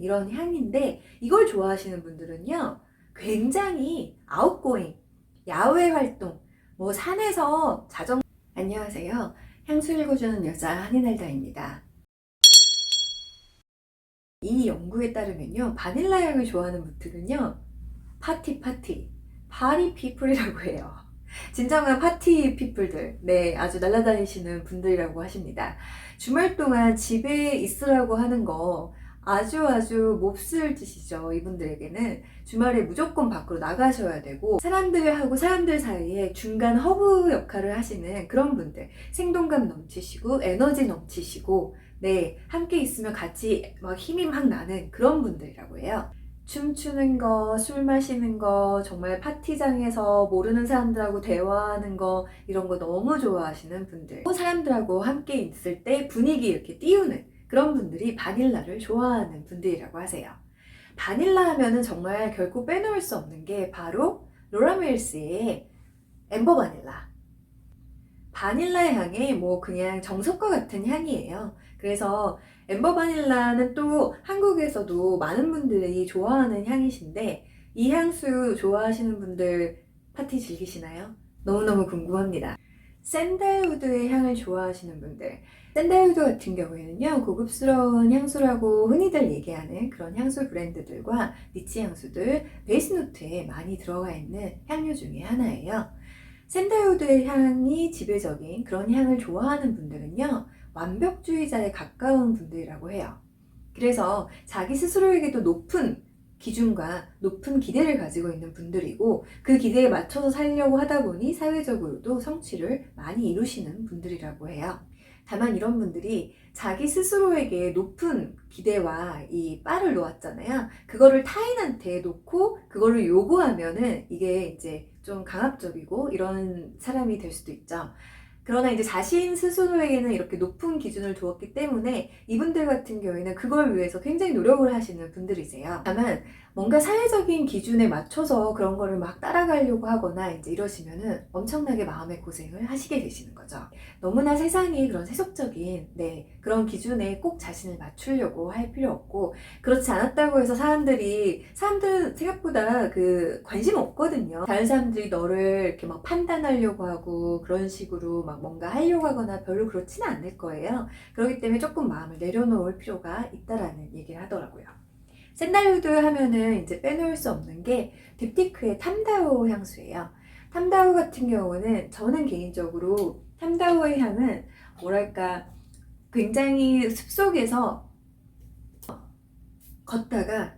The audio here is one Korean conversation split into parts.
이런 향인데 이걸 좋아하시는 분들은요. 굉장히 아웃고잉, 야외 활동, 뭐 산에서 자전 안녕하세요. 향수 읽어주는 여자 한인알다입니다. 이 연구에 따르면요. 바닐라 향을 좋아하는 분들은요. 파티 파티, 파리 피플이라고 해요. 진정한 파티 피플들, 네, 아주 날아다니시는 분들이라고 하십니다. 주말 동안 집에 있으라고 하는 거 아주 아주 몹쓸 짓이죠. 이분들에게는 주말에 무조건 밖으로 나가셔야 되고 사람들하고 사람들 사이에 중간 허브 역할을 하시는 그런 분들 생동감 넘치시고 에너지 넘치시고 네 함께 있으면 같이 막 힘이 막 나는 그런 분들이라고 해요. 춤추는 거, 술 마시는 거, 정말 파티장에서 모르는 사람들하고 대화하는 거, 이런 거 너무 좋아하시는 분들. 사람들하고 함께 있을 때 분위기 이렇게 띄우는 그런 분들이 바닐라를 좋아하는 분들이라고 하세요. 바닐라 하면은 정말 결코 빼놓을 수 없는 게 바로 로라밀스의 엠버 바닐라. 바닐라 향이 뭐 그냥 정석과 같은 향이에요. 그래서 엠버 바닐라는 또 한국에서도 많은 분들이 좋아하는 향이신데 이 향수 좋아하시는 분들 파티 즐기시나요? 너무너무 궁금합니다. 샌달우드의 향을 좋아하시는 분들 샌달우드 같은 경우에는요 고급스러운 향수라고 흔히들 얘기하는 그런 향수 브랜드들과 니치 향수들 베이스 노트에 많이 들어가 있는 향료 중에 하나예요. 샌달우드의 향이 지배적인 그런 향을 좋아하는 분들은요 완벽주의자에 가까운 분들이라고 해요. 그래서 자기 스스로에게도 높은 기준과 높은 기대를 가지고 있는 분들이고 그 기대에 맞춰서 살려고 하다 보니 사회적으로도 성취를 많이 이루시는 분들이라고 해요. 다만 이런 분들이 자기 스스로에게 높은 기대와 이 바를 놓았잖아요. 그거를 타인한테 놓고 그거를 요구하면은 이게 이제 좀 강압적이고 이런 사람이 될 수도 있죠. 그러나 이제 자신 스스로에게는 이렇게 높은 기준을 두었기 때문에 이분들 같은 경우에는 그걸 위해서 굉장히 노력을 하시는 분들이세요. 다만 뭔가 사회적인 기준에 맞춰서 그런 거를 막 따라가려고 하거나 이제 이러시면은 엄청나게 마음의 고생을 하시게 되시는 거죠. 너무나 세상이 그런 세속적인 네, 그런 기준에 꼭 자신을 맞추려고 할 필요 없고 그렇지 않았다고 해서 사람들이 사람들은 생각보다 그 관심 없거든요. 다른 사람들이 너를 이렇게 막 판단하려고 하고 그런 식으로 막 뭔가 하려고 하거나 별로 그렇지는 않을 거예요. 그렇기 때문에 조금 마음을 내려놓을 필요가 있다라는 얘기를 하더라고요. 샌달우드 하면은 이제 빼놓을 수 없는 게 딥티크의 탐다오 향수예요. 탐다오 같은 경우는 저는 개인적으로 탐다오의 향은 뭐랄까 굉장히 숲속에서 걷다가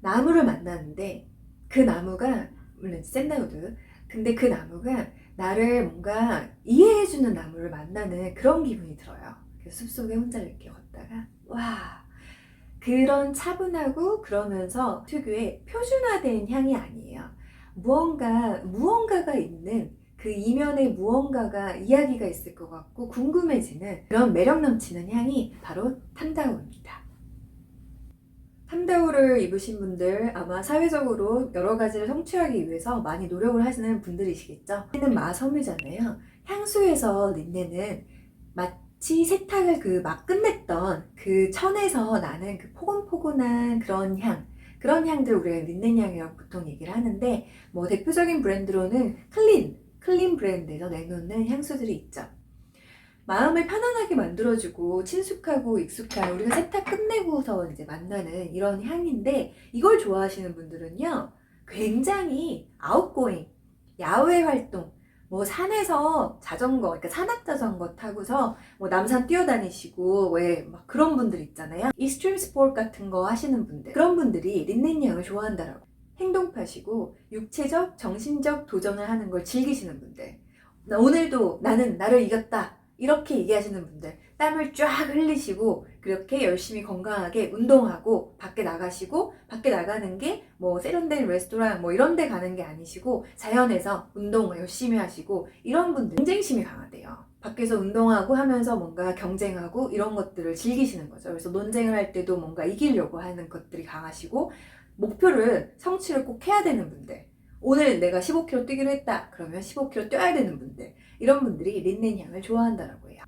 나무를 만나는데 그 나무가 물론 샌다우드 근데 그 나무가 나를 뭔가 이해해주는 나무를 만나는 그런 기분이 들어요. 그래서 숲속에 혼자 이렇게 걷다가 와 그런 차분하고 그러면서 특유의 표준화된 향이 아니에요. 무언가 무언가가 있는 그 이면에 무언가가 이야기가 있을 것 같고 궁금해지는 그런 매력 넘치는 향이 바로 탐다오입니다. 탐다오를 입으신 분들 아마 사회적으로 여러 가지를 성취하기 위해서 많이 노력을 하시는 분들이시겠죠. 린넨은 마섬유잖아요. 향수에서 린넨은 마치 세탁을 그 막 끝냈던 그 천에서 나는 그 포근포근한 그런 향 그런 향들 우리가 린넨 향이라고 보통 얘기를 하는데 뭐 대표적인 브랜드로는 클린 클린 브랜드에서 내놓는 향수들이 있죠. 마음을 편안하게 만들어주고 친숙하고 익숙한 우리가 세탁 끝내고서 이제 만나는 이런 향인데 이걸 좋아하시는 분들은요 굉장히 아웃고잉 야외 활동 뭐 산에서 자전거 그러니까 산악 자전거 타고서 뭐 남산 뛰어다니시고 왜 막 그런 분들 있잖아요. 익스트림 스포츠 같은 거 하시는 분들. 그런 분들이 린넨 향을 좋아한다라고 행동파시고 육체적 정신적 도전을 하는 걸 즐기시는 분들. 나 오늘도 나는 나를 이겼다 이렇게 얘기하시는 분들 땀을 쫙 흘리시고 그렇게 열심히 건강하게 운동하고 밖에 나가시고 밖에 나가는 게 뭐 세련된 레스토랑 뭐 이런 데 가는 게 아니시고 자연에서 운동을 열심히 하시고 이런 분들 경쟁심이 강하대요. 밖에서 운동하고 하면서 뭔가 경쟁하고 이런 것들을 즐기시는 거죠. 그래서 논쟁을 할 때도 뭔가 이기려고 하는 것들이 강하시고 목표를 성취를 꼭 해야 되는 분들 오늘 내가 15km 뛰기로 했다. 그러면 15km 뛰어야 되는 분들. 이런 분들이 린넨 향을 좋아한다라고 해요.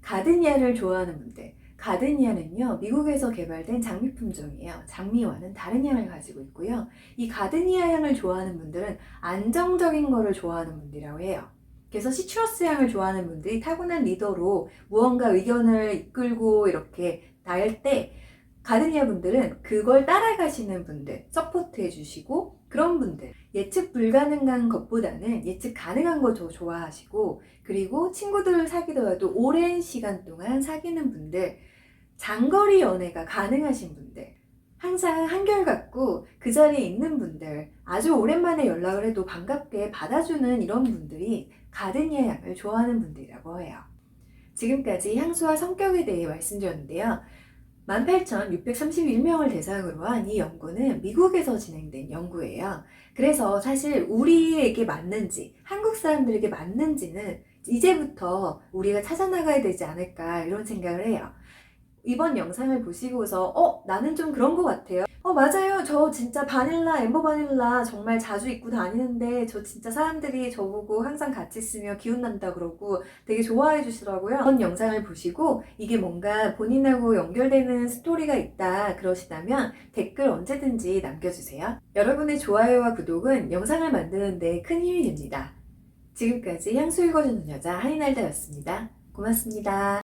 가드니아를 좋아하는 분들. 가드니아는요, 미국에서 개발된 장미 품종이에요. 장미와는 다른 향을 가지고 있고요. 이 가드니아 향을 좋아하는 분들은 안정적인 거를 좋아하는 분들이라고 해요. 그래서 시트러스 향을 좋아하는 분들이 타고난 리더로 무언가 의견을 이끌고 이렇게 날때 가드니아 분들은 그걸 따라가시는 분들, 서포트 해주시고 그런 분들, 예측 불가능한 것보다는 예측 가능한 거 더 좋아하시고 그리고 친구들을 사귀더라도 오랜 시간 동안 사귀는 분들, 장거리 연애가 가능하신 분들, 항상 한결같고 그 자리에 있는 분들, 아주 오랜만에 연락을 해도 반갑게 받아주는 이런 분들이 가드니아 향을 좋아하는 분들이라고 해요. 지금까지 향수와 성격에 대해 말씀드렸는데요. 18,631명을 대상으로 한 이 연구는 미국에서 진행된 연구예요. 그래서 사실 우리에게 맞는지, 한국 사람들에게 맞는지는 이제부터 우리가 찾아나가야 되지 않을까 이런 생각을 해요. 이번 영상을 보시고서 어 나는 좀 그런 것 같아요. 어 맞아요. 저 진짜 바닐라 엠버 바닐라 정말 자주 입고 다니는데 저 진짜 사람들이 저보고 항상 같이 있으면 기운 난다 그러고 되게 좋아해 주시더라고요. 이번 영상을 보시고 이게 뭔가 본인하고 연결되는 스토리가 있다 그러시다면 댓글 언제든지 남겨주세요. 여러분의 좋아요와 구독은 영상을 만드는데 큰 힘이 됩니다. 지금까지 향수 읽어주는 여자 한이날다였습니다. 고맙습니다.